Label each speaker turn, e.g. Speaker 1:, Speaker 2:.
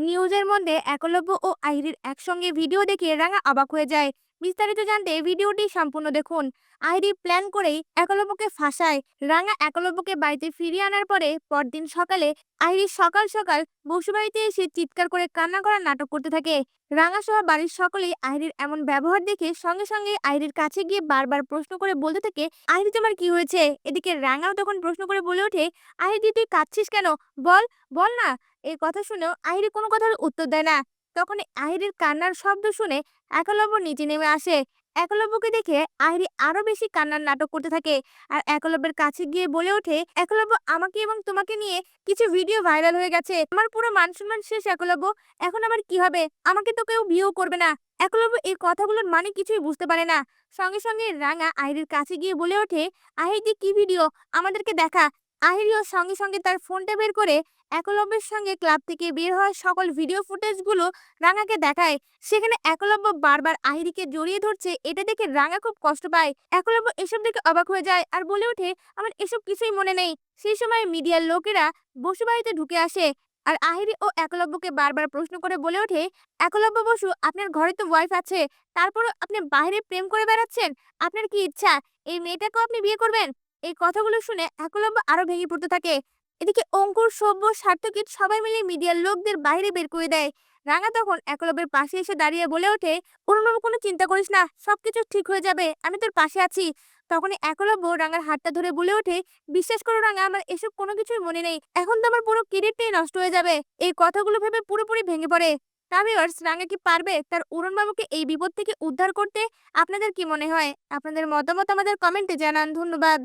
Speaker 1: নিউজের মধ্যে একলব্য ও আহিরির একসঙ্গে ভিডিও দেখে রাঙা অবাক হয়ে যায়। বিস্তারিত জানতে ভিডিওটি সম্পূর্ণ দেখুন। আহিরি প্ল্যান করেই একলব্যকে ফাঁসায়। রাঙা একলব্যকে বাড়িতে ফিরিয়ে আনার পরে পরদিন সকালে আহিরি সকাল সকাল বসুবাড়িতে এসে চিৎকার করে কান্না করার নাটক করতে থাকে। রাঙা সহ বাড়ির সকলেই আহিরির এমন ব্যবহার দেখে সঙ্গে সঙ্গে আহিরির কাছে গিয়ে বারবার প্রশ্ন করে বলতে থাকে আহিরি তোমার কি হয়েছে? এদিকে রাঙাও তখন প্রশ্ন করে বলে ওঠে আহিরি তুই কাঁদছিস কেন? বল বল না। এই কথা শুনেও আহিরি কোনো কথার উত্তর দেয় না। তখন আহিরির কান্নার শব্দ শুনে একলব্য নিচে নেমে আসে। একলব্যকে দেখে আহিরি আরও বেশি কান্নার নাটক করতে থাকে আর একলব্যের কাছে গিয়ে বলে ওঠে, একলব্য, আমাকে এবং তোমাকে নিয়ে কিছু ভিডিও ভাইরাল হয়ে গেছে। আমার পুরো মান সম্মান শেষ, একলব্য। এখন আবার কি হবে? আমাকে তো কেউ বিয়েও করবে না একলব্য এই কথাগুলোর মানে কিছুই বুঝতে পারে না। সঙ্গে সঙ্গে রাঙা আহিরির কাছে গিয়ে বলে ওঠে আহিরি কি ভিডিও? আমাদেরকে দেখা। আহিরিও সঙ্গে সঙ্গে তার ফোনটা বের করে একলব্যের সঙ্গে ক্লাব থেকে বের হওয়ার সকল ভিডিও ফুটেজগুলো রাঙাকে দেখায়। সেখানে একলব্য বারবার আহিরিকে জড়িয়ে ধরছে, এটা দেখে রাঙা খুব কষ্ট পায়। একলব্য এসব দেখে অবাক হয়ে যায় আর বলে ওঠে, আমার এসব কিছুই মনে নেই। সেই সময় মিডিয়ার লোকেরা বসু বাড়িতে ঢুকে আসে আর আহিরি ও একলব্যকে বারবার প্রশ্ন করে বলে ওঠে, একলব্য বসু, আপনার ঘরে তো ওয়াইফ আছে, তারপরও আপনি বাইরে প্রেম করে বেড়াচ্ছেন? আপনার কি ইচ্ছা? এই মেয়েটাকেও আপনি বিয়ে করবেন? এই কথাগুলো শুনে একলব্য আরও ভেঙে পড়তে থাকে। এদিকে অঙ্কুর সভ্য সার্থকিত সবাই মিলে মিডিয়ার লোকদের বাইরে বের করে দেয়। রাঙা তখন একলব্যের পাশে এসে দাঁড়িয়ে বলে ওঠে অরুণবাবু কোনো চিন্তা করিস না, সবকিছু ঠিক হয়ে যাবে, আমি তোর পাশে আছি। তখনই একলব্য রাঙার হাতটা ধরে বলে ওঠে, বিশ্বাস করো রাঙা, আমার এসব কোনো কিছুই মনে নেই। এখন তো আমার পুরো ক্রেডিটটাই নষ্ট হয়ে যাবে। এই কথাগুলো ভেবে পুরোপুরি ভেঙে পড়ে। টাভিয়ার্স রাঙা কি পারবে তার উড়নবাবুকে এই বিপদ থেকে উদ্ধার করতে? আপনাদের কি মনে হয়? আপনাদের মতামত আমাদের কমেন্টে জানান। ধন্যবাদ।